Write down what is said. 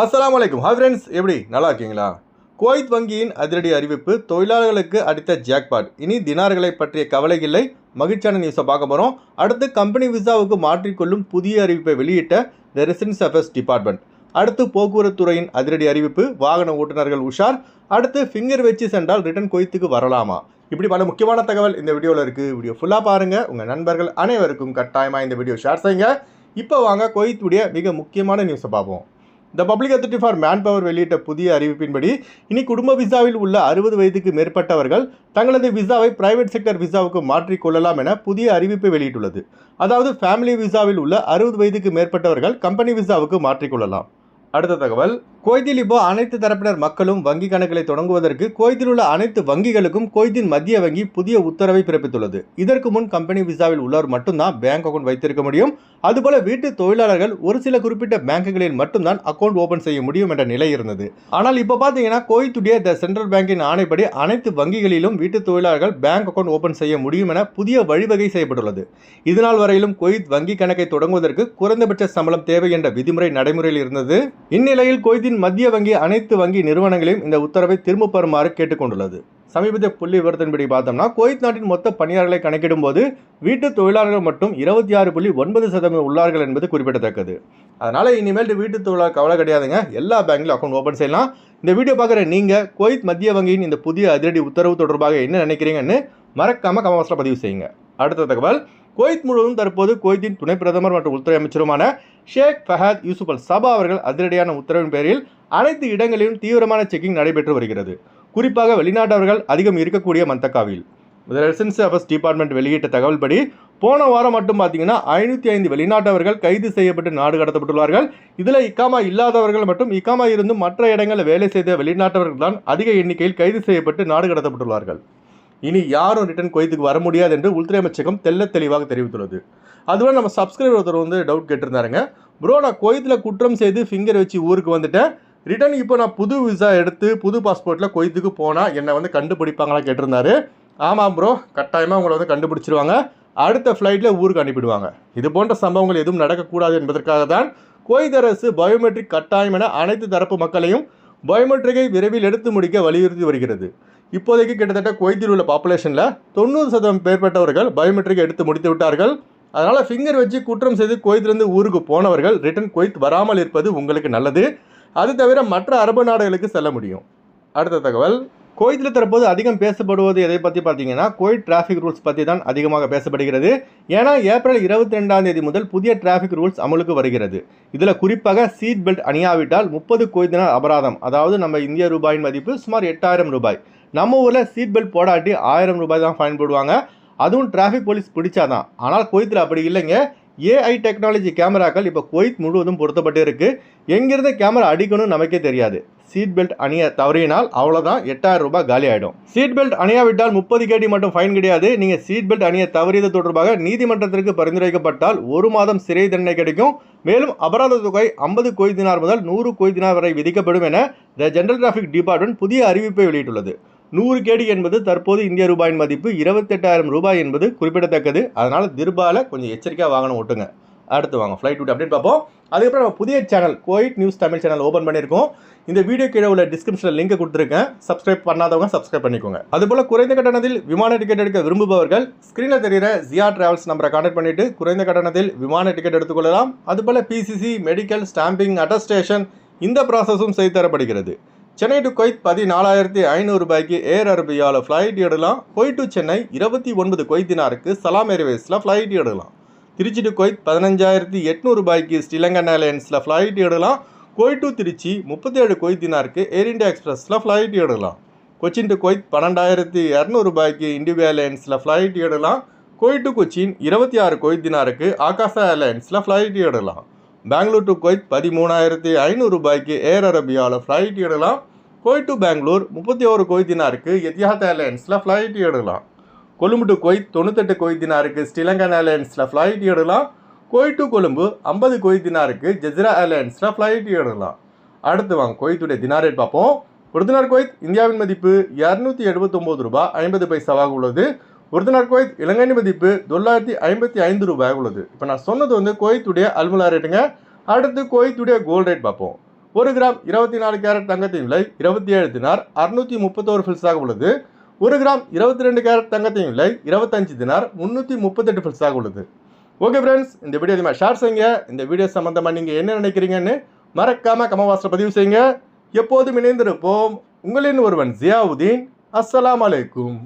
அஸ்லாம் வலைக்கும் hi friends எப்படி? நல்லா இருக்கீங்களா? குவைத் வங்கியின் அதிரடி அறிவிப்பு தொழிலாளர்களுக்கு அடித்த ஜாக்பாட் இனி தினார்களை பற்றிய கவலை இல்லை. மகிழ்ச்சியான நியூஸை பார்க்க போகிறோம் அடுத்து கம்பெனி விசாவுக்கு மாற்றிக்கொள்ளும் புதிய அறிவிப்பை வெளியிட்ட த ரெசிடென்ஸ் அஃபேர்ஸ் டிபார்ட்மெண்ட் அடுத்து போக்குவரத்து துறையின் அதிரடி அறிவிப்பு வாகன ஓட்டுநர்கள் உஷார். அடுத்து ஃபிங்கர் வச்சு சென்றால் ரிட்டர்ன் குவைத்துக்கு வரலாமா? இப்படி பல முக்கியமான தகவல் இந்த வீடியோவில் இருக்குது வீடியோ ஃபுல்லாக பாருங்கள் உங்கள் நண்பர்கள் அனைவருக்கும் கட்டாயமாக இந்த வீடியோ ஷேர் செய்யுங்க. இப்போ வாங்க குவைத்துடைய மிக முக்கியமான நியூஸை பார்ப்போம். The public authority for manpower வெளியிட்ட புதிய அறிவிப்பின்படி இனி குடும்ப விசாவில் உள்ள அறுபது வயதுக்கு மேற்பட்டவர்கள் தங்களது விசாவை பிரைவேட் செக்டர் விசாவுக்கு மாற்றிக்கொள்ளலாம் என புதிய அறிவிப்பை வெளியிட்டுள்ளது. அதாவது ஃபேமிலி விசாவில் உள்ள அறுபது வயதுக்கு மேற்பட்டவர்கள் கம்பெனி விசாவுக்கு மாற்றிக்கொள்ளலாம் அடுத்த தகவல். குவைத்தில் இப்போ அனைத்து தரப்பினர் மக்களும் வங்கி கணக்குகளை தொடங்குவதற்கு கொய்தில் உள்ள அனைத்து வங்கிகளுக்கும் கொய்தின் மத்திய வங்கி புதிய உத்தரவை பிறப்பித்துள்ளது. இதற்கு முன் கம்பெனி விசாவில் உள்ளவர் மட்டும்தான் பேங்க் அக்கவுண்ட் வைத்திருக்க முடியும். அதுபோல வீட்டு தொழிலாளர்கள் ஒரு சில குறிப்பிட்ட பேங்குகளில் மட்டும்தான் அக்கவுண்ட் ஓபன் செய்ய முடியும் என்ற நிலை இருந்தது. ஆனால் இப்போ பார்த்தீங்கன்னா குவைத்துடைய த சென்ட்ரல் பேங்கின் ஆணைப்படி அனைத்து வங்கிகளிலும் வீட்டு தொழிலாளர்கள் பேங்க் அக்கவுண்ட் ஓபன் செய்ய முடியும் என புதிய வழிவகை செய்யப்பட்டுள்ளது. இதனால் வரையிலும் கொய்த் வங்கி கணக்கை தொடங்குவதற்கு குறைந்தபட்ச சம்பளம் தேவை என்ற விதிமுறை நடைமுறையில் இருந்தது. இந்நிலையில் குவைத்தின் மத்திய வங்கி அனைத்து வங்கி நிறுவனங்களையும் இந்த உத்தரவை திரும்பப் பெறுமாறு கேட்டுக்கொண்டுள்ளது. சமீபத்திய புள்ளி விவரத்தின்படி பார்த்தோம்னா குவைத் நாட்டின் மொத்த பணியாளர்களை கணக்கிடும் போது வீட்டு தொழிலாளர்கள் மட்டும் இருபத்தி ஆறு புள்ளி ஒன்பது சதவீதம் உள்ளார்கள் என்பது குறிப்பிடத்தக்கது. அதனால் இனிமேல் வீட்டு தொழிலாளர் கவலை கிடையாதுங்க. எல்லா பேங்க்லையும் அக்கௌண்ட் ஓப்பன் செய்யலாம். இந்த வீடியோ பார்க்குற நீங்கள் குவைத் மத்திய வங்கியின் இந்த புதிய அதிரடி உத்தரவு தொடர்பாக என்ன நினைக்கிறீங்கன்னு மறக்காமல் கமவாசில் பதிவு செய்யுங்க. அடுத்த தகவல் குவைத் முழுவதும் தற்போது குவைத்தின் துணை பிரதமர் மற்றும் உள்துறை அமைச்சருமான ஷேக் ஃபஹத் யூசுப் அல் சபா அவர்கள் அதிரடியான உத்தரவின் பேரில் அனைத்து இடங்களிலும் தீவிரமான செக்கிங் நடைபெற்று வருகிறது. குறிப்பாக வெளிநாட்டவர்கள் அதிகம் இருக்கக்கூடிய மந்தக்காவில். ரெசிடென்சி அஃபர்ஸ் டிபார்ட்மெண்ட் வெளியிட்ட தகவல்படி போன வாரம் மட்டும் பார்த்தீங்கன்னா ஐநூற்றி ஐந்து வெளிநாட்டவர்கள் கைது செய்யப்பட்டு நாடு கடத்தப்பட்டுள்ளார்கள். இதில் இக்காமா இல்லாதவர்கள் மற்றும் இக்காமா இருந்தும் மற்ற இடங்களில் வேலை செய்த வெளிநாட்டவர்கள் தான் அதிக எண்ணிக்கையில் கைது செய்யப்பட்டு நாடு கடத்தப்பட்டுள்ளார்கள். இனி யாரும் ரிட்டன் குவைத்துக்கு வர முடியாது என்று உள்துறை அமைச்சகம் தெல்ல தெளிவாக தெரிவித்துள்ளது. அதுவே நம்ம சப்ஸ்கிரைபர் ஒருத்தர் வந்து டவுட் கேட்டிருந்தாருங்க. ப்ரோ நான் குவைத்தில் குற்றம் செய்து ஃபிங்கர் வச்சு ஊருக்கு வந்துட்டேன். ரிட்டர்ன் இப்போ நான் புது விசா எடுத்து புது பாஸ்போர்ட்டில் குவைத்துக்கு போனால் என்னை வந்து கண்டுபிடிப்பாங்களா? கேட்டிருந்தாரு. ஆமாம் ப்ரோ கட்டாயமாக உங்களை வந்து கண்டுபிடிச்சிருவாங்க. அடுத்த ஃப்ளைட்டில் ஊருக்கு அனுப்பிடுவாங்க. இது போன்ற சம்பவங்கள் எதுவும் நடக்கக்கூடாது என்பதற்காக தான் குவைத் அரசு பயோமெட்ரிக் கட்டாயம் என அனைத்து தரப்பு மக்களையும் பயோமெட்ரிக்கை விரைவில் எடுத்து முடிக்க வலியுறுத்தி வருகிறது. இப்போதைக்கு கிட்டத்தட்ட குவைத்தில் உள்ள பாப்புலேஷனில் தொண்ணூறு சதவீதம் பேர்பட்டவர்கள் பயோமெட்ரிக் எடுத்து முடித்து விட்டார்கள். அதனால் ஃபிங்கர் வச்சு குற்றம் செய்து குவைத்திலிருந்து ஊருக்கு போனவர்கள் ரிட்டர்ன் குவைத் வராமல் இருப்பது உங்களுக்கு நல்லது. அது தவிர மற்ற அரபு நாடுகளுக்கு செல்ல முடியும். அடுத்த தகவல். குவைத்தில் தற்போது அதிகம் பேசப்படுவது எதை பற்றி பார்த்தீங்கன்னா குவைத் டிராஃபிக் ரூல்ஸ் பற்றி தான் அதிகமாக பேசப்படுகிறது. ஏன்னா ஏப்ரல் இருபத்தி ரெண்டாம் தேதி முதல் புதிய டிராஃபிக் ரூல்ஸ் அமலுக்கு வருகிறது. இதில் குறிப்பாக சீட் பெல்ட் அணியாவிட்டால் முப்பது குவைத் அபராதம் அதாவது நம்ம இந்திய ரூபாயின் மதிப்பு சுமார் எட்டாயிரம் ரூபாய். நம்ம ஊரில் சீட் பெல்ட் போடாட்டி ஆயிரம் ரூபாய் தான் ஃபைன் போடுவாங்க. அதுவும் டிராஃபிக் போலீஸ் பிடிச்சாதான். ஆனால் குவைத்தில் அப்படி இல்லைங்க. ஏஐ டெக்னாலஜி கேமராக்கள் இப்போ குவைத் முழுவதும் பொருத்தப்பட்டு இருக்குது எங்கிருந்து கேமரா அடிக்கணும்னு நமக்கே தெரியாது. சீட் பெல்ட் அணிய தவறினால் அவ்வளோதான் எட்டாயிரம் ரூபாய் காலி ஆகிடும் சீட் பெல்ட் அணியாவிட்டால் முப்பது கேடி மட்டும் ஃபைன் கிடையாது. நீங்கள் சீட் பெல்ட் அணிய தவறியது தொடர்பாக நீதிமன்றத்திற்கு பரிந்துரைக்கப்பட்டால் ஒரு மாதம் சிறை தண்டனை கிடைக்கும். மேலும் அபராத தொகை ஐம்பது கொய்தினார் முதல் நூறு கொய்தினார் வரை விதிக்கப்படும் என த ஜெனரல் டிராஃபிக் டிபார்ட்மெண்ட் புதிய அறிவிப்பை வெளியிட்டுள்ளது. நூறு கேடி என்பது தற்போது இந்திய ரூபாயின் மதிப்பு இருபத்தெட்டாயிரம் ரூபாய் என்பது குறிப்பிடத்தக்கது. அதனால் திருபால கொஞ்சம் எச்சரிக்கையாக வாகனம் ஓட்டுங்க. அடுத்து வாங்க ஃப்ளைட் விட்டு அப்படின்னு பார்ப்போம். அதுக்கப்புறம் நம்ம புதிய சேனல் கோயிட் நியூஸ் தமிழ் சேனல் ஓப்பன் பண்ணியிருக்கோம். இந்த வீடியோ கீழே உள்ள டிஸ்கிரிப்ஷனில் லிங்க் கொடுத்துருக்கேன். சப்ஸ்கிரைப் பண்ணாதவங்க சப்ஸ்கிரைப் பண்ணிக்கோங்க. அதுபோல் குறைந்த கட்டணத்தில் விமான டிக்கெட் எடுக்க விரும்புபவர்கள் ஸ்க்ரீனில் தெரிகிற ஜியா டிராவல்ஸ் நம்பரை கான்டாக்ட் பண்ணிட்டு குறைந்த கட்டணத்தில் விமான டிக்கெட் எடுத்துக்கொள்ளலாம். அதுபோல் பிசிசி மெடிக்கல் ஸ்டாம்பிங் அட்டஸ்டேஷன் இந்த ப்ராசஸும் செய்து தரப்படுகிறது. சென்னை டு கொய்த் பதினாலாயிரத்தி ஐநூறு ரூபாய்க்கு ஏர் அரபியாவில் ஃப்ளைட் எடுக்கலாம். கொய் டு சென்னை இருபத்தி ஒன்பது கொய்தினாருக்கு சலாம் ஏர்வேஸில் ஃப்ளைட் எடுக்கலாம். திருச்சி டு கொய்த் பதினஞ்சாயிரத்தி எட்நூறு ரூபாய்க்கு ஸ்ரீலங்கன் ஏர்லைன்ஸில் ஃப்ளைட் எடுக்கலாம். கொய் டு திருச்சி முப்பத்தேழு கொய்தினாருக்கு ஏர் இண்டியா எக்ஸ்பிரஸில் ஃப்ளைட் எடுக்கலாம். கொச்சின் டு கொய்த் பன்னெண்டாயிரத்தி இரநூறு ரூபாய்க்கு இண்டிகோ ஏர்லைன்ஸில் ஃப்ளைட் எடுக்கலாம். கொய் டு கொச்சின் இருபத்தி ஆறு கொய்தினாருக்கு ஆகாசா ஏர்லைன்ஸில் ஃப்ளைட் எடுக்கலாம். பெங்களூர் டு கொய்த் பதிமூணாயிரத்தி ஐநூறு ரூபாய்க்கு ஏர் அரபியாவில் ஃப்ளைட் எடுக்கலாம். கொய் டு பெங்களூர் முப்பத்தி ஒரு கொய்தினாருக்கு எத்தியாத் ஏர்லைன்ஸில் ஃப்ளைட் எடுக்கலாம். கொழும்பு டு கொய்த் தொண்ணூத்தெட்டு கொய்தினாருக்கு ஸ்ரீலங்கன் ஏர்லைன்ஸில் ஃப்ளைட் எடுக்கலாம். கொய் டு கொழும்பு ஐம்பது கொய்தினாருக்கு ஜெஸ்ரா ஏர்லைன்ஸில் ஃப்ளைட் எடுக்கலாம். அடுத்து வாங்க கொய்த்துடைய தினார் ரேட் பார்ப்போம். ஒரு தினார் கொய்த் இந்தியாவின் மதிப்பு இரநூத்தி எழுபத்தொம்போது ரூபாய் ஐம்பது பைசாவாக உள்ளது. ஒரு தினார் குவைத் இலங்கை மதிப்பு தொள்ளாயிரத்தி ஐம்பத்தி ஐந்து ரூபாய் உள்ளது. இப்போ நான் சொன்னது வந்து குவைத்துடைய அல்முலா ரேட்டுங்க அடுத்து குவைத்துடைய கோல்ட் ரேட் பார்ப்போம். ஒரு கிராம் இருபத்தி நாலு கேரட் தங்கத்தின் விலை இருபத்தி ஏழு தினார் அறுநூற்றி முப்பத்தோரு ஃபில்ஸாக உள்ளது. ஒரு கிராம் இருபத்தி ரெண்டு கேரட் தங்கத்தின் விலை இருபத்தஞ்சு தினார் முந்நூற்றி முப்பத்தெட்டு ஃபில்ஸாக உள்ளது. ஓகே ஃப்ரெண்ட்ஸ் இந்த வீடியோ அதிகமாக ஷேர் செய்யுங்க. இந்த வீடியோ சம்மந்தமாக நீங்கள் என்ன நினைக்கிறீங்கன்னு மறக்காமல் கமவாசத்தில் பதிவு செய்யுங்க. எப்போதும் இணைந்திருப்போம். உங்களின் ஒருவன் ஜியாவுதீன். அஸ்ஸலாம் அலைக்கும்.